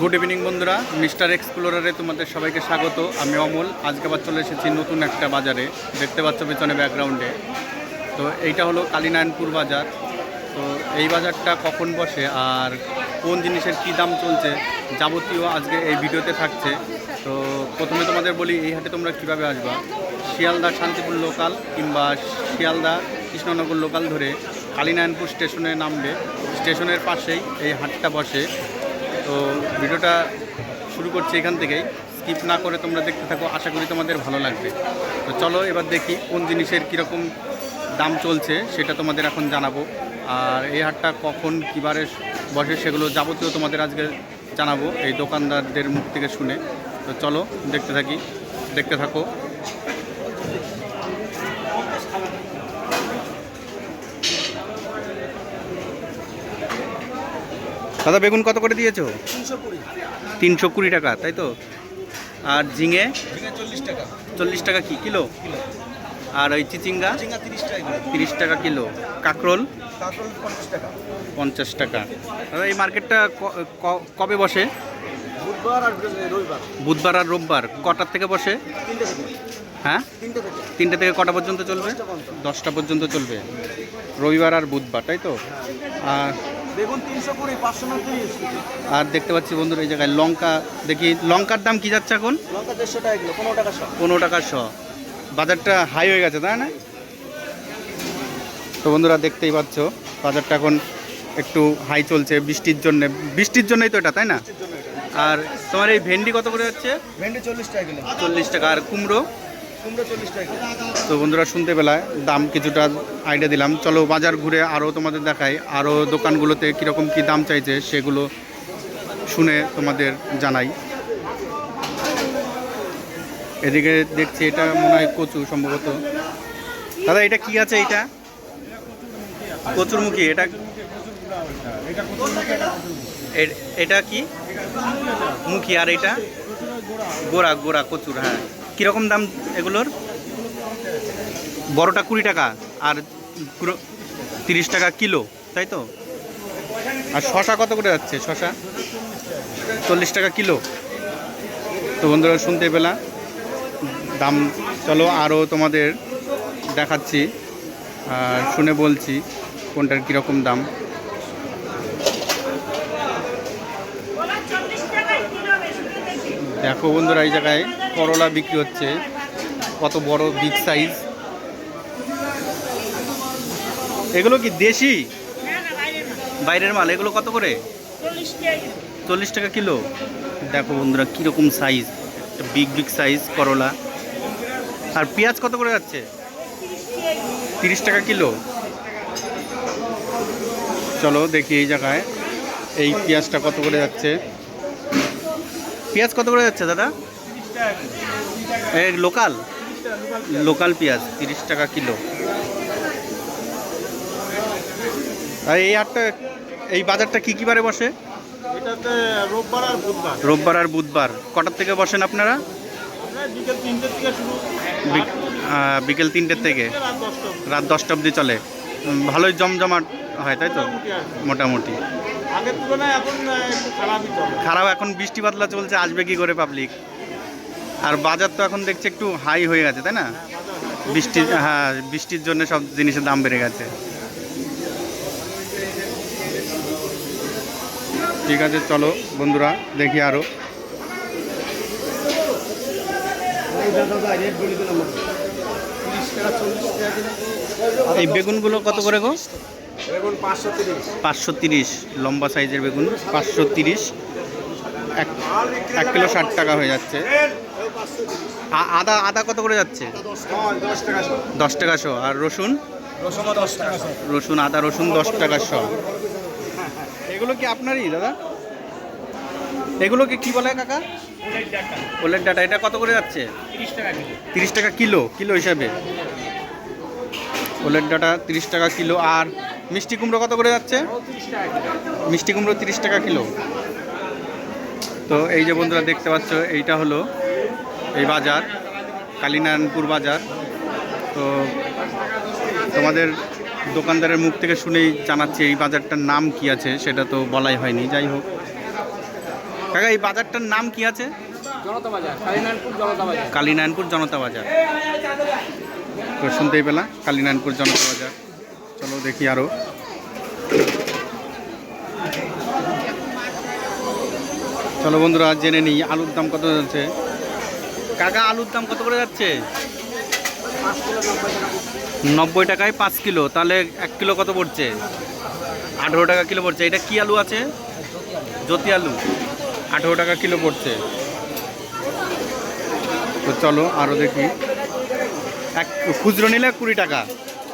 Good evening বন্ধুরা। Mister এক্সপ্লোরারে তোমাদের সবাইকে স্বাগত। আমি অমল। আজকে আবার চলে এসেছি নতুন একটা বাজারে। দেখতে পাচ্ছ পেছনে ব্যাকগ্রাউন্ডে তো এইটা হলো কালীনারায়ণপুর বাজার। তো এই বাজারটা কখন বসে আর কোন জিনিসের কী দাম চলছে যাবতীয় আজকে এই ভিডিওতে থাকছে। তো প্রথমে তোমাদের বলি, এই হাটে তোমরা কীভাবে আসবা? শিয়ালদা শান্তিপুর লোকাল কিংবা শিয়ালদা কৃষ্ণনগর লোকাল ধরে কালীনারায়ণপুর স্টেশনে নামবে। স্টেশনের পাশেই এই হাটটা বসে। তো ভিডিওটা শুরু করছি এখান থেকেই। স্কিপ না করে তোমরা দেখতে থাকো, আশা করি তোমাদের ভালো লাগবে। তো চলো এবার দেখি কোন জিনিসের কীরকম দাম চলছে, সেটা তোমাদের এখন জানাব। আর এই হাটটা কখন, কীবারে বসে সেগুলো যাবতীয় তোমাদের আজকে জানাব, এই দোকানদারদের মুখ থেকে শুনে। তো চলো দেখতে থাকি, দেখতে থাকো। দাদা বেগুন কত করে দিয়েছ? তিনশো কুড়ি। টাকা তাই তো? আর ঝিঙে? চল্লিশ টাকা। চল্লিশ টাকা কি কিলো? আর ওই চিচিঙ্গা? তিরিশ টাকা কিলো। তিরিশ টাকা কিলো। কাকরোল? পঞ্চাশ টাকা। দাদা এই মার্কেটটা কবে বসে? বুধবার আর রবিবার। বুধবার আর রোববার। কটার থেকে বসে? হ্যাঁ? তিনটে থেকে। কটা পর্যন্ত চলবে? দশটা পর্যন্ত। চলবে। রবিবার আর বুধবার তাই তো? আর বেগুন তিনশো কুড়ি পাঁচশো তিরিশ আর দেখতে পাচ্ছি বন্ধুরা এই জায়গায় লঙ্কা দেখি লঙ্কার দাম কি যাচ্ছে এখন? লঙ্কা দেড়শো টাকা কিলো পনেরো টাকা সব পনেরো টাকা শ। বাজারটা হাই হয়ে গেছে তাই না? তো বন্ধুরা দেখতেই পাচ্ছ বাজারটা এখন একটু হাই চলছে বৃষ্টির জন্য। বৃষ্টির জন্যই তো এটা তাই না? আর তোমার এই ভেন্ডি কত করে যাচ্ছে? ভেন্ডি চল্লিশ টাকা কিলো। চল্লিশ টাকা। আর কুমড়ো? তো বন্ধুরা, শুনতে পেলায়, দাম কিছুটা আইডিয়া দিলাম। চলো বাজার ঘুরে আরও তোমাদের দেখাই আরও দোকানগুলোতে কীরকম কী দাম চাইছে সেগুলো শুনে তোমাদের জানাই। এদিকে দেখছি এটা মনে হয় কচু সম্ভবত। দাদা, এটা কি আছে এটা? কচুরমুখী, এটা এটা কি? মুখী, আর এটা? গোড়া গোড়া কচুর হ্যাঁ। কীরকম দাম এগুলোর? বড়টা কুড়ি টাকা আর তিরিশ টাকা কিলো, তাই তো? আর শশা কত করে যাচ্ছে শশা? চল্লিশ টাকা কিলো। তো বন্ধুরা, শুনতে পেলা দাম, চলো আরও তোমাদের দেখাচ্ছি, আর শুনে বলছি কোনটার কীরকম দাম। দেখো বন্ধুরা, এই জায়গায় করলা বিক্রি হচ্ছে। কত বড় বিগ সাইজ এগুলো কি দেশি? বাইরের মাল, এগুলো কত করে? চল্লিশ টাকা কিলো। দেখো বন্ধুরা, কীরকম সাইজ একটা বিগ বিগ সাইজ করলা। আর পেঁয়াজ কত করে যাচ্ছে? তিরিশ টাকা কিলো। চলো দেখি এই জায়গায়, এই পেঁয়াজটা কত করে যাচ্ছে। পেঁয়াজ কত করে যাচ্ছে দাদা? এই লোকাল? লোকাল পেঁয়াজ তিরিশ টাকা কিলো। আর এই হাটটা এই বাজারটা কি কি বারে বসে? রোববার আর বুধবার। রোববার আর বুধবার। কটার থেকে বসেন আপনারা? বিকেল তিনটের থেকে রাত দশটা অবধি। চলে। ভালোই জমজমাট হয় তাই তো। মোটামুটি। আগের তুলনায় এখন খারাপই চলে। খারাপ, এখন বৃষ্টি বাদলা চলছে, আসবে কি করে পাবলিক আর বাজার তো এখন দেখছি একটু হাই হয়ে গেছে, তাই না? বৃষ্টি হ্যাঁ বৃষ্টির জন্য সব জিনিসের দাম বেড়ে গেছে। ঠিক আছে, চলো বন্ধুরা, দেখি আরও এই বেগুনগুলো কত করে গো? পাঁচশো তিরিশ। লম্বা সাইজের বেগুন, পাঁচশো তিরিশ। এক কিলো ষাট টাকা হয়ে যাচ্ছে। আদা আদা কত করে যাচ্ছে? দশ টাকা শো। আর রসুন? রসুন, আদা, রসুন দশ টাকা শো। এগুলো কি আপনারই, দাদা? এগুলোকে কি বলে কাকা? ওলের ডাটা। এটা কত করে যাচ্ছে? তিরিশ টাকা কিলো কিলো হিসাবে। ওলের ডাটা তিরিশ টাকা কিলো। আর মিষ্টি কুমড়ো কত করে যাচ্ছে? মিষ্টি কুমড়ো তিরিশ টাকা কিলো। তো এই যে বন্ধুরা দেখতে পাচ্ছ এইটা হলো এই বাজার কালীনারায়ণপুর বাজার। তো তোমাদের দোকানদারের মুখ থেকে শুনেই জানাচ্ছি এই বাজারটার নাম কি আছে সেটা তো বলাই হয়নি যাই হোক। কাকা এই বাজারটার নাম কি আছে? জনতা জনতা বাজার। কালীনারায়ণপুর জনতা বাজার। তো শুনতেই পেলাম কালীনারায়ণপুর জনতা বাজার। চলো দেখি আরও। চলো বন্ধুরা, জেনে নিই, আলুর দাম কত যাচ্ছে? কাকা, আলুর দাম কত করে যাচ্ছে? নব্বই টাকায় পাঁচ কিলো, তাহলে এক কিলো কত পড়ছে? আঠেরো টাকা কিলো পড়ছে। এটা কি আলু আছে? জ্যোতি আলু। আঠেরো টাকা কিলো পড়ছে। তো চলো আরও দেখি। এক খুচরো নিলে কুড়ি টাকা।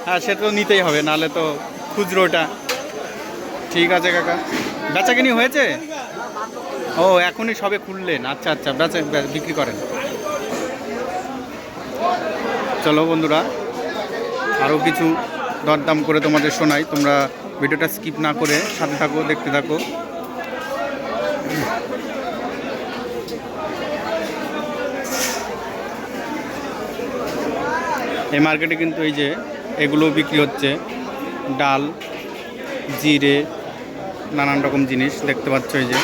হ্যাঁ সেটা তো নিতেই হবে নাহলে তো খুচরোটা। ঠিক আছে, কাকা। বেচা কিনি হয়েছে? ও, এখনই সবে খুললেন। আচ্ছা আচ্ছা বেচা বিক্রি করেন। চলো বন্ধুরা আরও কিছু দরদাম করে তোমাদের শোনাই। তোমরা ভিডিওটা স্কিপ না করে সাথে থাকো, দেখতে থাকো। এই মার্কেটে কিন্তু এই যে এগুলো বিক্রি হচ্ছে। ডাল, জিরে, নানান রকম জিনিস দেখতে পাচ্ছ এই যে।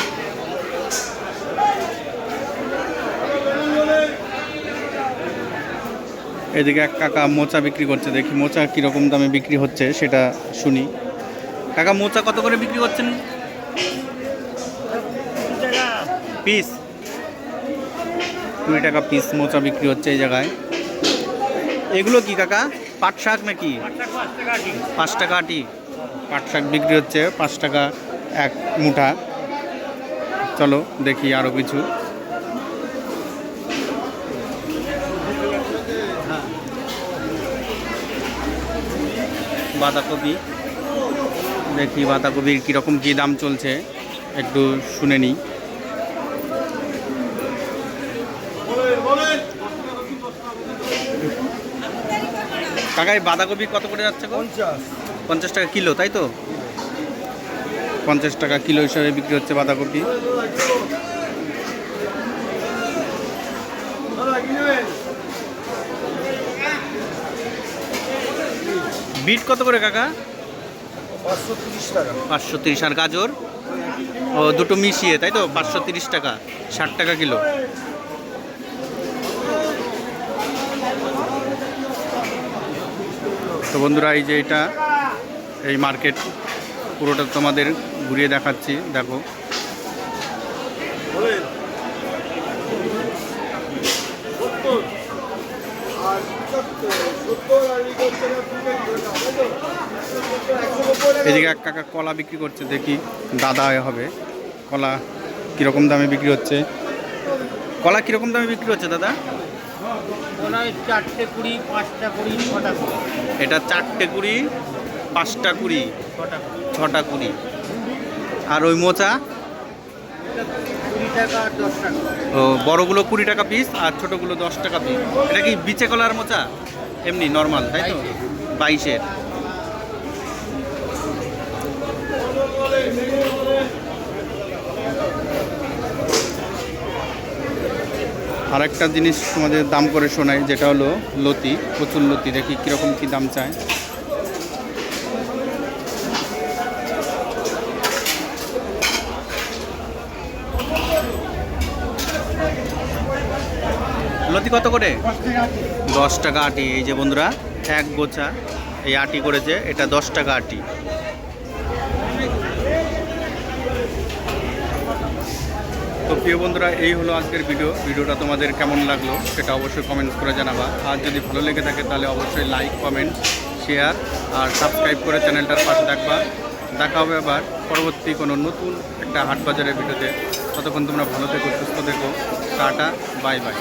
এদিকে এক কাকা মোচা বিক্রি করছে, দেখি মোচা কীরকম দামে বিক্রি হচ্ছে সেটা শুনি। কাকা, মোচা কত করে বিক্রি করছেন? পিস। কুড়ি টাকা পিস মোচা বিক্রি হচ্ছে এই জায়গায়। এগুলো কি কাকা? পাট শাক নাকি? পাঁচ টাকা আটি। পাট শাক বিক্রি হচ্ছে পাঁচ টাকা এক মুঠা। চলো দেখি আরও কিছু। বাঁধাকপি। দেখি বাঁধাকপির কীরকম কী দাম চলছে একটু শুনে নিই। কাকাই বাঁধাকপি কত করে যাচ্ছে পঞ্চাশ। পঞ্চাশ টাকা কিলো তাই তো? পঞ্চাশ টাকা কিলো হিসাবে বিক্রি হচ্ছে বাঁধাকপি। বিট কত করে কাকা? পাঁচশো তিরিশ টাকা। পাঁচশো তিরিশ আর গাজর? ও দুটো মিশিয়ে তাই তো? পাঁচশো তিরিশ টাকা ষাট টাকা কিলো। তো বন্ধুরা, এই যে এটা, এই মার্কেট, পুরোটা তোমাদের ঘুরিয়ে দেখাচ্ছি, দেখো। এদিকে এক কাকা কলা বিক্রি করছে, দেখি দাদা হবে। কলা কীরকম দামে বিক্রি হচ্ছে? কলা কীরকম দামে বিক্রি হচ্ছে, দাদা? চারটে কুড়ি পাঁচটা কুড়ি ছটা কুড়ি। এটা চারটে কুড়ি পাঁচটা কুড়ি ছটা কুড়ি। ছটা কুড়ি। আর ওই মোচা? কুড়ি টাকা আর দশ টাকা। ও বড়গুলো কুড়ি টাকা পিস আর ছোটোগুলো দশ টাকা পিস এটা কি বিচে কলার মোচা? এমনি নর্মাল তাই তো? বাইশের। আরেকটা জিনিস তোমাদের দাম করে শোনাই, যেটা হলো লতি, প্রচুর লতি, দেখি কীরকম কী দাম চায়। লতি কত করে? দশ টাকা আটি, এই যে বন্ধুরা, এক গোছা, এই আটি করেছে, এটা দশ টাকা আটি। তো প্রিয় বন্ধুরা, এই হলো আজকের ভিডিও। ভিডিওটা তোমাদের কেমন লাগল সেটা অবশ্যই কমেন্টস করে জানাবা। আর যদি ভালো লেগে থাকে তাহলে অবশ্যই লাইক কমেন্ট শেয়ার আর সাবস্ক্রাইব করে চ্যানেলটার পাশে থাকবা। দেখা হবে আবার পরবর্তী কোনো নতুন একটা হাট বাজারের ভিডিওতে। ততক্ষণ তোমরা ভালো থেকো, সুস্থ দেখো টাটা বাই বাই